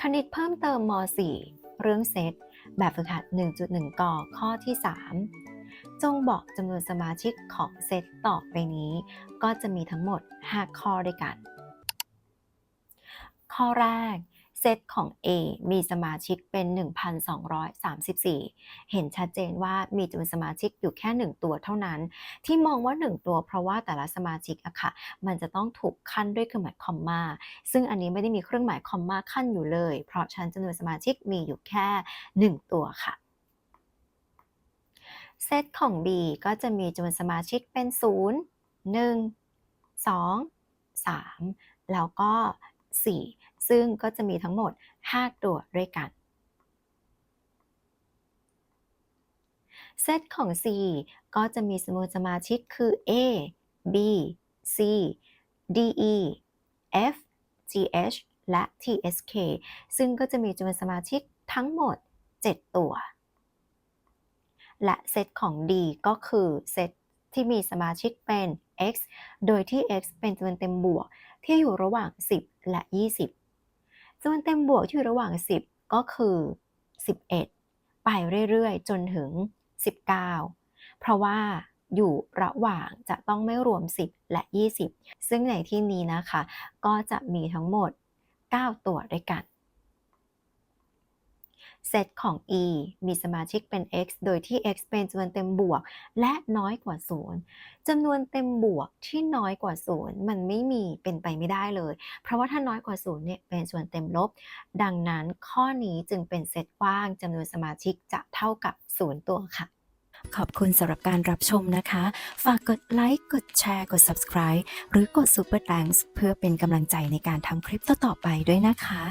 คณิตเพิ่มเติมม .4 เรื่องเซต แบบฝึกหัด 1.1กอข้อที่ 3 จงบอกจำนวนสมาชิกของเซตต่อไปนี้ ก็จะมีทั้งหมด 5 ข้อด้วยกัน ข้อแรก เซตของ A มีสมาชิกเป็น 1,234 เห็นชัดเจนว่ามีจำนวนสมาชิกอยู่แค่ 1 ตัวเท่านั้น ที่มองว่า 1 ตัวเพราะว่าแต่ละสมาชิกอะค่ะ มันจะต้องถูกขั้นด้วยเครื่องหมายคอมมา ซึ่งอันนี้ไม่ได้มีเครื่องหมายคอมมาขั้นอยู่เลย เพราะฉันจำนวนสมาชิกมีอยู่แค่ 1 ตัวค่ะเซตของ B ก็จะมีจำนวนสมาชิกเป็น 0 1 2 3 แล้วก็ 4 ซึ่งก็จะมีทั้งหมด 5 ตัวด้วยกัน เซตของ C ก็จะมีจำนวนสมาชิกคือ A B C D E F G H และ T S K ซึ่งก็จะมีจำนวนสมาชิกทั้งหมด 7 ตัว และเซตของ D ก็คือเซต ที่มีสมาชิกเป็น x โดยที่ x เป็นจำนวนเต็มบวกที่อยู่ระหว่าง 10 และ 20จำนวนเต็มบวกที่อยู่ระหว่าง 10 ก็คือ 11 ไปเรื่อยๆ จนถึง 19 เพราะว่าอยู่ระหว่างจะต้องไม่รวม 10 และ 20 ซึ่งในที่นี้นะคะ ก็จะมีทั้งหมด 9 ตัวด้วยกัน เซตของ E มีสมาชิกเป็น x โดยที่ x เป็นจำนวนเต็มบวก และน้อยกว่า 0จำนวนเต็มบวกที่น้อยกว่า 0 มันไม่มีเป็นไปไม่ได้เลย เพราะว่าถ้าน้อยกว่า 0 เนี่ย เป็นส่วนเต็มลบ ดังนั้นข้อนี้จึงเป็นเซตกว้างจำนวนสมาชิกจะเท่ากับ 0 ตัวค่ะขอบคุณสำหรับการรับชมนะคะ ฝากกดไลค์ กดแชร์ กด subscribe หรือกด super thanks เพื่อเป็นกำลังใจในการทำคลิปต่อๆไปด้วยนะคะ